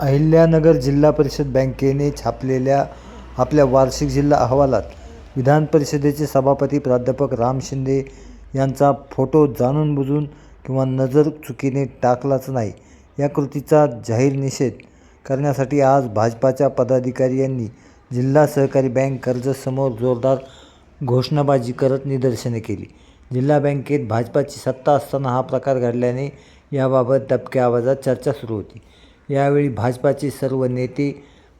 अहिल्यानगर जिल्हा परिषद बँकेने छापलेल्या आपल्या वार्षिक जिल्हा अहवालात विधान परिषदेचे सभापती प्राध्यापक राम शिंदे यांचा फोटो जाणून बुजून किंवा नजर चुकीने टाकलाच नाही. या कृतीचा जाहीर निषेध करण्यासाठी आज भाजपाच्या पदाधिकारी यांनी जिल्हा सहकारी बँक कर्जसमोर जोरदार घोषणाबाजी करत निदर्शने केली. जिल्हा बँकेत भाजपाची सत्ता असताना हा प्रकार घडल्याने याबाबत दबक्या आवाजात चर्चा सुरू होती. यावेळी भाजपाचे सर्व नेते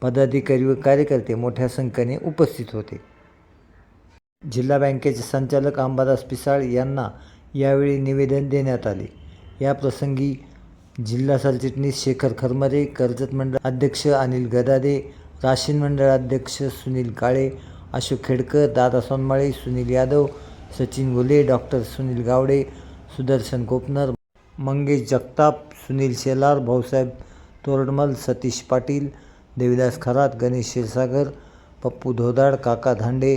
पदाधिकारी व कार्यकर्ते मोठ्या संख्येने उपस्थित होते. जिल्हा बँकेचे संचालक अंबादास पिसाळ यांना यावेळी निवेदन देण्यात आले. या प्रसंगी जिल्हा सरचिटणीस शेखर खरमरे कर्जत मंडळ अध्यक्ष अनिल गदादे राशीन मंडळ अध्यक्ष सुनील काळे अशोक खेडकर दादा सोनमाळे सुनील यादव सचिन घुले डॉक्टर सुनील गावडे सुदर्शन कोपनर मंगेश जगताप सुनील शेलार भाऊसाहेब तोरडमल सतीश पाटील देविदास खरात गणेश क्षीरसागर पप्पू धोदाड काका धांडे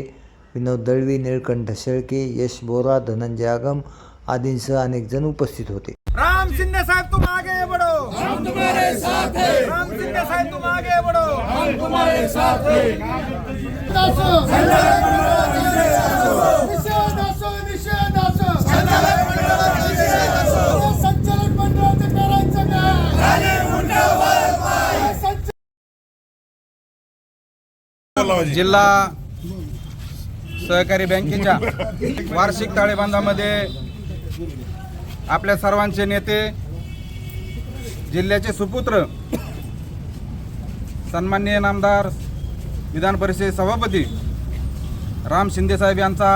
विनोद दळवी निळकंठ शेळके यश बोरा धनंजय आगम आदींसह अनेक जण उपस्थित होते. राम शिंदे साहब तुम आगे बढ़ो. हम तुम्हारे साथ हैं. राम शिंदे साहब तुम आगे बढ़ो. हम तुम्हारे साथ निषेध जिल्हा सहकारी बँकेच्या वार्षिक ताळेबंदामध्ये आपल्या सर्वांचे नेते जिल्ह्याचे सुपुत्र सन्माननीय नामदार विधान परिषद सभापती राम शिंदेसाहेब यांचा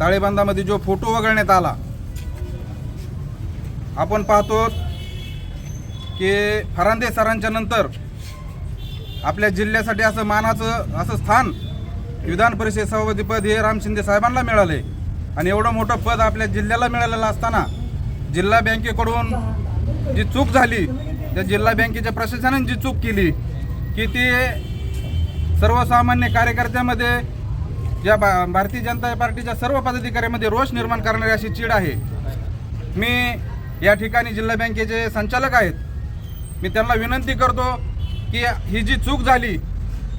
ताळेबंदामध्ये जो फोटो वगळण्यात आला आपण पाहतो की फरांदे सरांच्या नंतर आपल्या जिल्ह्यासाठी असं मानाचं असं स्थान विधान परिषद सभापतीपद हे राम शिंदे साहेबांना मिळाले आणि एवढं मोठं पद आपल्या जिल्ह्याला मिळालेलं असताना जिल्हा बँकेकडून जी चूक झाली त्या जिल्हा बँकेच्या प्रशासनाने जी चूक केली की ती सर्वसामान्य कार्यकर्त्यामध्ये या भा भारतीय जनता पार्टीच्या सर्व पदाधिकाऱ्यामध्ये रोष निर्माण करणारी अशी चीड आहे. मी या ठिकाणी जिल्हा बँकेचे संचालक आहेत. मी त्यांना विनंती करतो की ही जी चूक झाली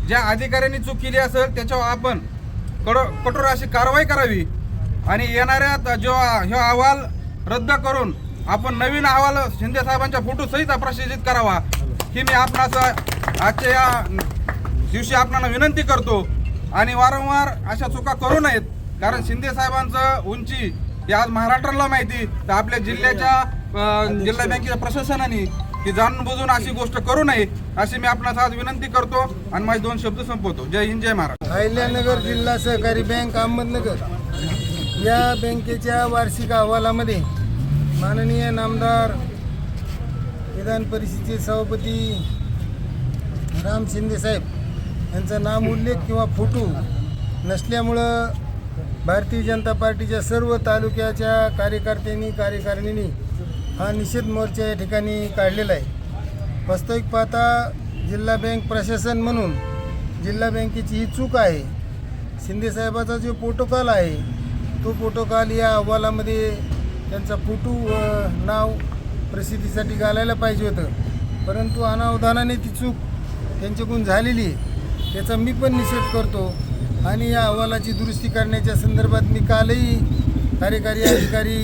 ज्या अधिकाऱ्यांनी चूक केली असेल त्याच्यावर आपण कडो कठोर अशी कारवाई करावी. आणि येणाऱ्या जो हे अहवाल रद्द करून आपण नवीन अहवाल शिंदे साहेबांच्या फोटोसहित प्रशिक्षित प्रसिद्धित करावा ही मी आपणास आजच्या या दिवशी आपणाला विनंती करतो. आणि वारंवार अशा चुका करू नयेत कारण शिंदे साहेबांचं उंची ही आज महाराष्ट्राला माहिती तर आपल्या जिल्ह्याच्या जिल्हा बँकेच्या प्रशासनाने की जाणून बुजून अशी गोष्ट करू नये अशी मी आपणास आज विनंती करतो आणि माझे दोन शब्द संपवतो. जय हिंद जय महाराज अहिल्यानगर जिल्हा सहकारी बँक अहमदनगर या बँकेच्या वार्षिक अहवालामध्ये माननीय नामदार विधान परिषदेचे सभापती राम शिंदेसाहेब यांचा नाम उल्लेख किंवा फोटो नसल्यामुळं भारतीय जनता पार्टीच्या सर्व तालुक्याच्या कार्यकर्त्यांनी कार्यकारिणींनी हा निषेध मोर्चा या ठिकाणी काढलेला आहे. वास्तविक पाहता जिल्हा बँक प्रशासन म्हणून जिल्हा बँकेची ही चूक आहे. शिंदेसाहेबाचा जो प्रोटोकॉल आहे तो प्रोटोकॉल या अहवालामध्ये त्यांचा फोटो व नाव प्रसिद्धीसाठी घालायला पाहिजे होतं. परंतु अनावधानाने ती चूक त्यांच्याकडून झालेली आहे. त्याचा मी पण निषेध करतो आणि या अहवालाची दुरुस्ती करण्याच्या संदर्भात मी कालही कार्यकारी अधिकारी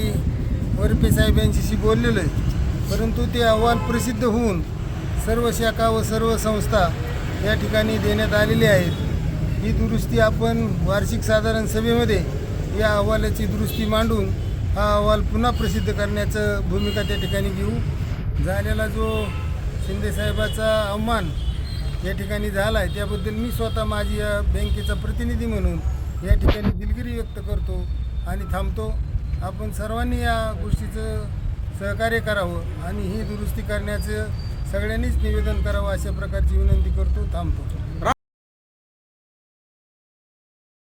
वरपे साहेब यांच्याशी बोललेलो आहे. परंतु ते अहवाल प्रसिद्ध होऊन सर्व शाखा व सर्व संस्था या ठिकाणी देण्यात आलेली आहेत. ही दुरुस्ती आपण वार्षिक साधारण सभेमध्ये या अहवालाची दुरुस्ती मांडून हा अहवाल पुन्हा प्रसिद्ध करण्याचं भूमिका त्या ठिकाणी घेऊ. झालेला जो शिंदेसाहेबाचा अवमान या ठिकाणी झाला आहे त्याबद्दल मी स्वतः माझी या बँकेचा प्रतिनिधी म्हणून या ठिकाणी दिलगिरी व्यक्त करतो आणि थांबतो. आपण सर्वांनी या गोष्टीचं सहकार्य करावं आणि ही दुरुस्ती करण्याचं सगळ्यांनीच निवेदन करावं अशा प्रकारची विनंती करतो थांबतो.